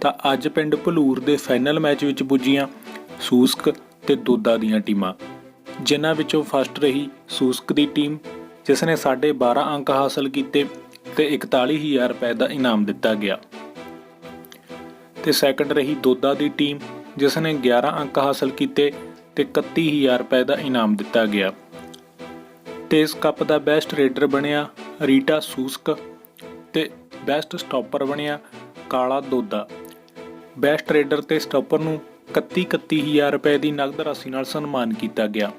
ਤਾਂ ਅੱਜ ਪਿੰਡ ਭਲੂਰ ਦੇ ਫਾਈਨਲ ਮੈਚ ਵਿੱਚ ਪੁੱਜੀਆਂ ਸੂਸਕ ਤੇ ਦੋਦਾ ਦੀਆਂ ਟੀਮਾਂ। ਜਿਨ੍ਹਾਂ ਵਿੱਚੋਂ ਫਸਟ ਰਹੀ ਸੂਸਕ ਦੀ ਟੀਮ ਜਿਸ ਨੇ 12.5 ਅੰਕ ਹਾਸਲ ਕੀਤੇ ਤੇ 41000 ਰੁਪਏ ਦਾ ਇਨਾਮ ਦਿੱਤਾ ਗਿਆ। ਤੇ ਸੈਕੰਡ ਰਹੀ ਦੋਦਾ ਦੀ ਟੀਮ ਜਿਸ ਨੇ 11 ਅੰਕ ਹਾਸਲ ਕੀਤੇ ਤੇ 31000 ਰੁਪਏ ਦਾ ਇਨਾਮ ਦਿੱਤਾ ਗਿਆ। ਤੇ ਇਸ ਕੱਪ ਦਾ ਬੈਸਟ ਰੇਡਰ ਬਣਿਆ ਰੀਟਾ ਸੂਸਕ ਤੇ ਬੈਸਟ ਸਟਾਪਰ ਬਣਿਆ ਕਾਲਾ ਦੋਦਾ। ਬੈਸਟ ਰੇਡਰ ਤੇ ਸਟਾਪਰ ਨੂੰ 31 31000 ਰੁਪਏ ਦੀ ਨਗਦ ਰਾਸ਼ੀ ਨਾਲ ਸਨਮਾਨ ਕੀਤਾ ਗਿਆ।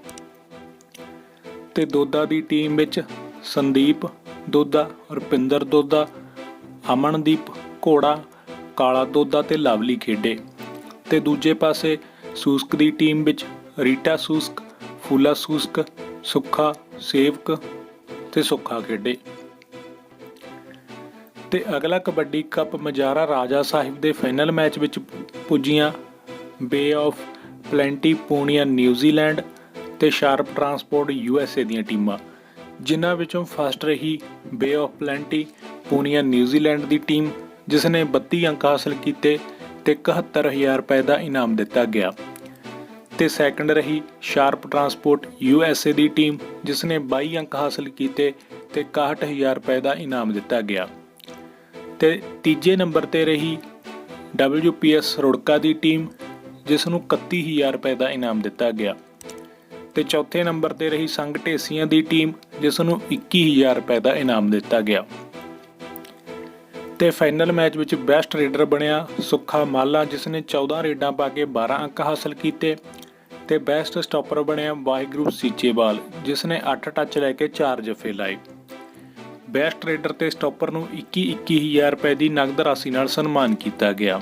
ਤੇ ਦੋਦਾ ਦੀ ਟੀਮ ਵਿੱਚ ਸੰਦੀਪ ਦੋਦਾ, ਰੁਪਿੰਦਰ ਦੋਦਾ, ਅਮਨਦੀਪ ਘੋੜਾ, ਕਾਲਾ ਦੋਦਾ ਤੇ ਲਵਲੀ ਖੇਡੇ। ਤੇ ਦੂਜੇ ਪਾਸੇ ਸੂਸਕ ਦੀ ਟੀਮ ਵਿੱਚ ਰੀਟਾ ਸੂਸਕ, ਫੂਲਾ ਸੂਸਕ, ਸੁੱਖਾ ਸੇਵਕ ਤੇ ਸੁੱਖਾ ਖੇਡੇ। ਤੇ ਅਗਲਾ ਕਬੱਡੀ ਕੱਪ ਮਜਾਰਾ ਰਾਜਾ ਸਾਹਿਬ ਦੇ ਫਾਈਨਲ ਮੈਚ ਵਿੱਚ ਪੁੱਜੀਆਂ। Bay of Plenty Punia New Zealand ਤੇ ਸ਼ਾਰਪ ਟਰਾਂਸਪੋਰਟ ਯੂਐਸਏ ਦੀਆਂ ਟੀਮਾਂ। ਜਿਨ੍ਹਾਂ ਵਿੱਚੋਂ ਫਸਟ ਰਹੀ Bay of Plenty Punia New Zealand the team ਜਿਸ ਨੇ 32 ਅੰਕ ਹਾਸਲ ਕੀਤੇ ਤੇ 71000 ਰੁਪਏ ਦਾ ਇਨਾਮ ਦਿੱਤਾ ਗਿਆ। ਤੇ ਸੈਕੰਡ ਰਹੀ ਸ਼ਾਰਪ ਟਰਾਂਸਪੋਰਟ ਯੂਐਸਏ ਦੀ ਟੀਮ ਜਿਸ ਨੇ 22 ਅੰਕ ਹਾਸਲ ਕੀਤੇ ਤੇ 61000 ਰੁਪਏ ਦਾ ਇਨਾਮ ਦਿੱਤਾ ਗਿਆ। ਤੇ ਤੀਜੇ ਨੰਬਰ ਤੇ ਰਹੀ WPS ਰੁੜਕਾ ਦੀ ਟੀਮ, ਜਿਸ ਨੂੰ 31000 ਰੁਪਏ ਦਾ ਇਨਾਮ ਦਿੱਤਾ ਗਿਆ। ਤੇ ਚੌਥੇ ਨੰਬਰ ਤੇ ਰਹੀ ਸੰਘ ਢੇਸੀਆਂ ਦੀ ਟੀਮ, ਜਿਸ ਨੂੰ 21000 ਰੁਪਏ ਦਾ ਇਨਾਮ ਦਿੱਤਾ ਗਿਆ। ਤੇ ਫਾਈਨਲ ਮੈਚ ਵਿੱਚ ਬੈਸਟ ਰੇਡਰ ਬਣਿਆ ਸੁੱਖਾ ਮਾਲਾ, ਜਿਸ ਨੇ 14 ਰੇਡਾਂ ਪਾ ਕੇ 12 ਅੰਕ ਹਾਸਲ ਕੀਤੇ। ਤੇ ਬੈਸਟ ਸਟਾਪਰ ਬਣਿਆ ਵਾਹਿਗੁਰੂ ਸੀਚੇਵਾਲ, ਜਿਸ ਨੇ 8 ਟੱਚ ਲੈ ਕੇ 4 ਜਫੇ ਲਾਏ। ਬੈਸਟ ਰੇਡਰ ਤੇ ਸਟਾਪਰ ਨੂੰ 21 21000 ਰੁਪਏ ਦੀ ਨਗਦ ਰਾਸ਼ੀ ਨਾਲ ਸਨਮਾਨ ਕੀਤਾ ਗਿਆ।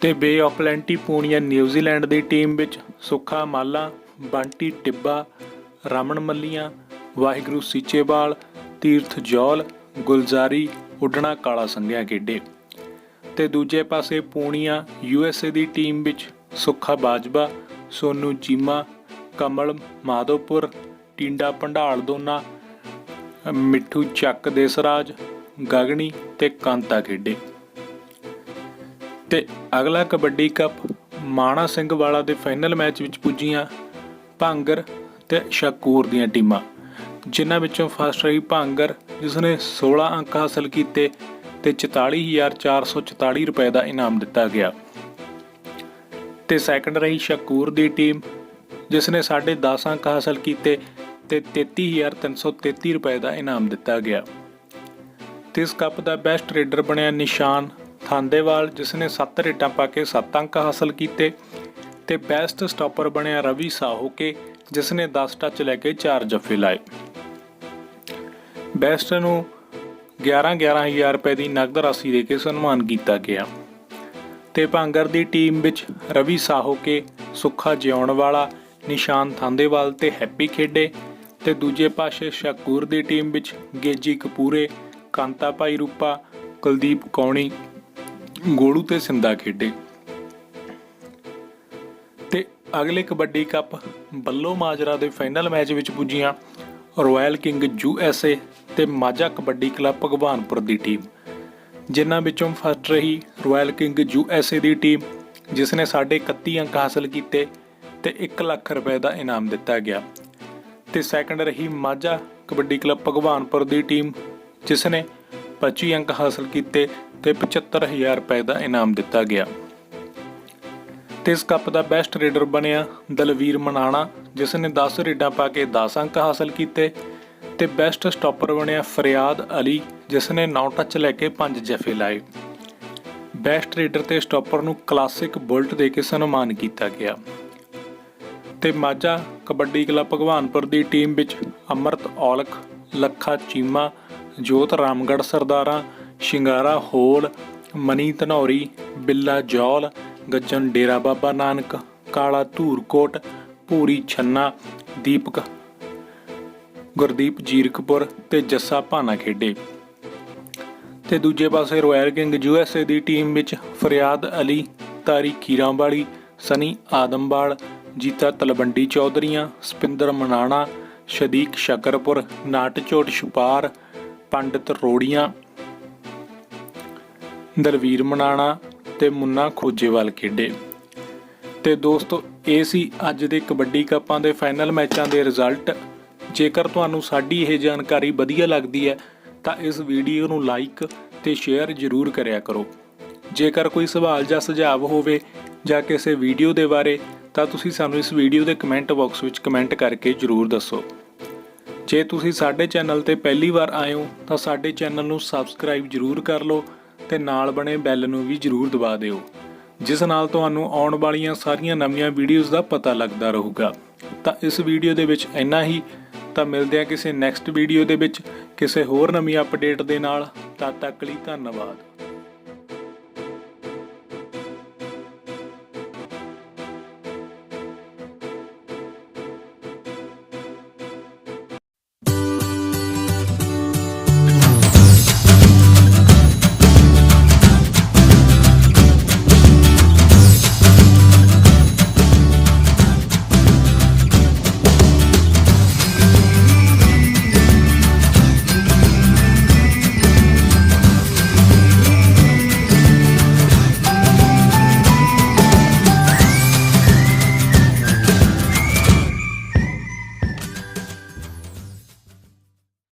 ਤੇ Bay of Plenty Punia New Zealand the team ਵਿੱਚ ਸੁੱਖਾ ਮਾਲਾ, ਬੰਟੀ ਟਿੱਬਾ, ਰਮਨ ਮੱਲੀਆਂ, ਵਾਹਿਗੁਰੂ ਸੀਚੇਵਾਲ, ਤੀਰਥ ਜੌਲ, ਗੁਲਜ਼ਾਰੀ, ਉੱਡਣਾ ਕਾਲਾ ਸੰਘਿਆ ਖੇਡੇ। ਤੇ ਦੂਜੇ ਪਾਸੇ ਪੂਨੀਆ ਯੂਐਸਏ ਦੀ ਟੀਮ ਵਿੱਚ ਸੁੱਖਾ ਬਾਜਵਾ, ਸੋਨੂ ਚੀਮਾ, ਕਮਲ ਮਾਧੋਪੁਰ, ਟਿੰਡਾ ਭੰਡਾਲ ਦੋਨਾ ਮਿੱਠੂ ਚੱਕ ਦੇਸਰਾਜ ਗਗਨੀ ਤੇ ਕਾਂਤਾ ਖੇਡੇ। ਤੇ ਅਗਲਾ ਕਬੱਡੀ ਕੱਪ ਮਾਣਾ ਸਿੰਘ ਵਾਲਾ ਦੇ ਫਾਈਨਲ ਮੈਚ ਵਿੱਚ ਪੁੱਜੀਆਂ ਭਾਂਗਰ ਤੇ ਸ਼ਾਕੂਰ ਦੀਆਂ ਟੀਮਾਂ, ਜਿਨ੍ਹਾਂ ਵਿੱਚੋਂ ਫਸਟ ਰਹੀ ਭਾਂਗਰ ਜਿਸ ਨੇ 16 ਅੰਕ ਹਾਸਲ ਕੀਤੇ ਤੇ 44444 ਰੁਪਏ ਦਾ ਇਨਾਮ ਦਿੱਤਾ ਗਿਆ। ਤੇ ਸੈਕੰਡ ਰਹੀ ਸ਼ਾਕੂਰ ਦੀ ਟੀਮ ਜਿਸ ਨੇ 10.5 ਅੰਕ ਹਾਸਲ ਕੀਤੇ ਤੇ 33333 ਰੁਪਏ ਦਾ ਇਨਾਮ ਦਿੱਤਾ ਗਿਆ। ਤੇ ਇਸ ਕੱਪ ਦਾ ਬੈਸਟ ਰੇਡਰ ਬਣਿਆ ਨਿਸ਼ਾਨ ਥਾਂਦੇਵਾਲ ਜਿਸ ਨੇ 7 ਰੇਡਾਂ ਪਾ ਕੇ 7 ਅੰਕ ਹਾਸਲ ਕੀਤੇ ਤੇ ਬੈਸਟ ਸਟਾਪਰ ਬਣਿਆ ਰਵੀ ਸਾਹੋਕੇ ਜਿਸ ਨੇ 10 ਟੱਚ ਲੈ ਕੇ 4 ਜੱਫੇ ਲਾਏ। ਬੈਸਟ ਨੂੰ 11 11000 ਰੁਪਏ ਦੀ ਨਗਦ ਰਾਸ਼ੀ ਦੇ ਕੇ ਸਨਮਾਨ ਕੀਤਾ ਗਿਆ। ਤੇ ਭਾਂਗਰ ਦੀ ਟੀਮ ਵਿੱਚ ਰਵੀ ਸਾਹੋਕੇ ਸੁੱਖਾ ਜਿਉਣ ਵਾਲਾ ਨਿਸ਼ਾਨ ਥਾਂਦੇਵਾਲ ਤੇ ਹੈਪੀ ਖੇਡੇ ਤੇ ਦੂਜੇ ਪਾਸੇ ਸ਼ਾਕੂਰ ਦੀ ਟੀਮ ਵਿੱਚ ਗੇਜੀ ਕਪੂਰੇ, ਕਾਂਤਾ ਭਾਈ ਰੂਪਾ, ਕੁਲਦੀਪ ਕੌਣੀ, ਗੋਲੂ ਤੇ ਸਿੰਦਾ ਖੇਡੇ। ਤੇ ਅਗਲੇ ਕਬੱਡੀ ਕੱਪ ਬੱਲੋ ਮਾਜਰਾ ਦੇ ਫਾਈਨਲ ਮੈਚ ਵਿੱਚ ਪੁੱਜੀਆਂ Royal King U S A ਤੇ ਮਾਝਾ ਕਬੱਡੀ ਕਲੱਬ ਭਗਵਾਨਪੁਰ ਦੀ ਟੀਮ। ਜਿਨ੍ਹਾਂ ਵਿੱਚੋਂ ਫਸਟ ਰਹੀ Royal King U S A the team, ਜਿਸ ਨੇ 31 ਅੰਕ ਹਾਸਲ ਕੀਤੇ ਤੇ 1 ਲੱਖ ਰੁਪਏ ਦਾ ਇਨਾਮ ਦਿੱਤਾ ਗਿਆ। ਤੇ ਸੈਕੰਡ ਰਹੀ ਮਾਝਾ ਕਬੱਡੀ ਕਲੱਬ ਭਗਵਾਨਪੁਰ ਦੀ ਟੀਮ ਜਿਸ ਨੇ 25 ਅੰਕ ਹਾਸਲ ਕੀਤੇ ਤੇ 75000 ਰੁਪਏ ਦਾ ਇਨਾਮ ਦਿੱਤਾ ਗਿਆ। ਤੇ ਇਸ ਕੱਪ ਦਾ ਬੈਸਟ ਰੇਡਰ ਬਣਿਆ ਦਲਵੀਰ ਮਨਾਣਾ ਜਿਸ ਨੇ 10 ਰੇਡਾਂ ਪਾ ਕੇ 10 ਅੰਕ ਹਾਸਲ ਕੀਤੇ ਤੇ ਬੈਸਟ ਸਟਾਪਰ ਬਣਿਆ ਫਰਿਆਦ ਅਲੀ ਜਿਸ ਨੇ 9 ਟੱਚ ਲੈ ਕੇ 5 ਜਫੇ ਲਾਏ। ਬੈਸਟ ਰੇਡਰ ਤੇ ਸਟਾਪਰ ਨੂੰ ਕਲਾਸਿਕ ਬੁਲਟ ਦੇ ਕੇ ਸਨਮਾਨ ਕੀਤਾ ਗਿਆ। ਤੇ ਮਾਝਾ ਕਬੱਡੀ ਕਲੱਬ ਭਗਵਾਨਪੁਰ ਦੀ ਟੀਮ ਵਿੱਚ ਅਮਰਤ ਔਲਖ, ਲੱਖਾ ਚੀਮਾ, ਜੋਤ ਰਾਮਗੜ੍ਹ ਸਰਦਾਰਾਂ, ਸ਼ਿੰਗਾਰਾ ਹੋਲ, ਮਨੀ ਧਨੌਰੀ, ਬਿੱਲਾ ਜੌਲ ਗੱਜਨ ਡੇਰਾ ਬਾਬਾ ਨਾਨਕ, ਕਾਲਾ ਧੂਰਕੋਟ, ਭੂਰੀ ਛੰਨਾ, ਦੀਪਕ, ਗੁਰਦੀਪ ਜੀਰਕਪੁਰ ਤੇ ਜੱਸਾ ਭਾਨਾ ਖੇਡੇ। ਤੇ ਦੂਜੇ ਪਾਸੇ ਰਾਇਲ ਕਿੰਗ ਯੂਐਸਏ ਦੀ ਟੀਮ ਵਿੱਚ ਫਰਿਆਦ ਅਲੀ, ਤਾਰੀ ਖੀਰਾਂਵਾਲੀ, ਸਨੀ ਆਦਮਵਾਲ ਜੀਤਾ ਤਲਵੰਡੀ ਚੌਧਰੀਆਂ, ਸਪਿੰਦਰ ਮਨਾਣਾ, ਸ਼ਦੀਕ ਸ਼ਕਰਪੁਰ, ਨਾਟਚੋਟ ਛੁਪਾਰ, ਪੰਡਿਤ ਰੋੜੀਆਂ, ਦਲਵੀਰ ਮਨਾਣਾ ਤੇ ਮੁੰਨਾ ਖੋਜੇਵਾਲ ਖੇਡੇ। ਤੇ ਦੋਸਤੋ, ਇਹ ਸੀ ਅੱਜ ਦੇ ਕਬੱਡੀ ਕੱਪਾਂ ਦੇ ਫਾਈਨਲ ਮੈਚਾਂ ਦੇ ਰਿਜ਼ਲਟ। ਜੇਕਰ ਤੁਹਾਨੂੰ ਸਾਡੀ ਇਹ ਜਾਣਕਾਰੀ ਵਧੀਆ ਲੱਗਦੀ ਹੈ, ਤਾਂ ਇਸ ਵੀਡੀਓ ਨੂੰ ਲਾਈਕ ਤੇ ਸ਼ੇਅਰ ਜ਼ਰੂਰ ਕਰਿਆ ਕਰੋ। ਜੇਕਰ ਕੋਈ ਸਵਾਲ ਜਾਂ ਸੁਝਾਅ ਹੋਵੇ ਜਾਂ ਕਿਸੇ ਵੀਡੀਓ ਦੇ ਬਾਰੇ ਤਾਂ ਤੁਸੀਂ ਸਾਨੂੰ ਇਸ ਵੀਡੀਓ ਦੇ ਕਮੈਂਟ ਬਾਕਸ ਵਿੱਚ ਕਮੈਂਟ ਕਰਕੇ ਜ਼ਰੂਰ ਦੱਸੋ। ਜੇ ਤੁਸੀਂ ਸਾਡੇ ਚੈਨਲ ਤੇ ਪਹਿਲੀ ਵਾਰ ਆਏ ਹੋ, ਤਾਂ ਸਾਡੇ ਚੈਨਲ ਨੂੰ ਸਬਸਕ੍ਰਾਈਬ ਜ਼ਰੂਰ ਕਰ ਲਓ ਤੇ ਨਾਲ ਬਣੇ ਬੈਲ ਨੂੰ ਵੀ ਜ਼ਰੂਰ ਦਬਾ ਦਿਓ, ਜਿਸ ਨਾਲ ਤੁਹਾਨੂੰ ਆਉਣ ਵਾਲੀਆਂ ਸਾਰੀਆਂ ਨਵੀਆਂ ਵੀਡੀਓਜ਼ ਦਾ ਪਤਾ ਲੱਗਦਾ ਰਹੂਗਾ। ਤਾਂ ਇਸ ਵੀਡੀਓ ਦੇ ਵਿੱਚ ਇੰਨਾ ਹੀ। ਤਾਂ ਮਿਲਦੇ ਆ ਕਿਸੇ ਨੈਕਸਟ ਵੀਡੀਓ ਦੇ ਵਿੱਚ ਕਿਸੇ ਹੋਰ ਨਵੀਂ ਅਪਡੇਟ ਦੇ ਨਾਲ। ਤਦ ਤੱਕ ਲਈ ਧੰਨਵਾਦ।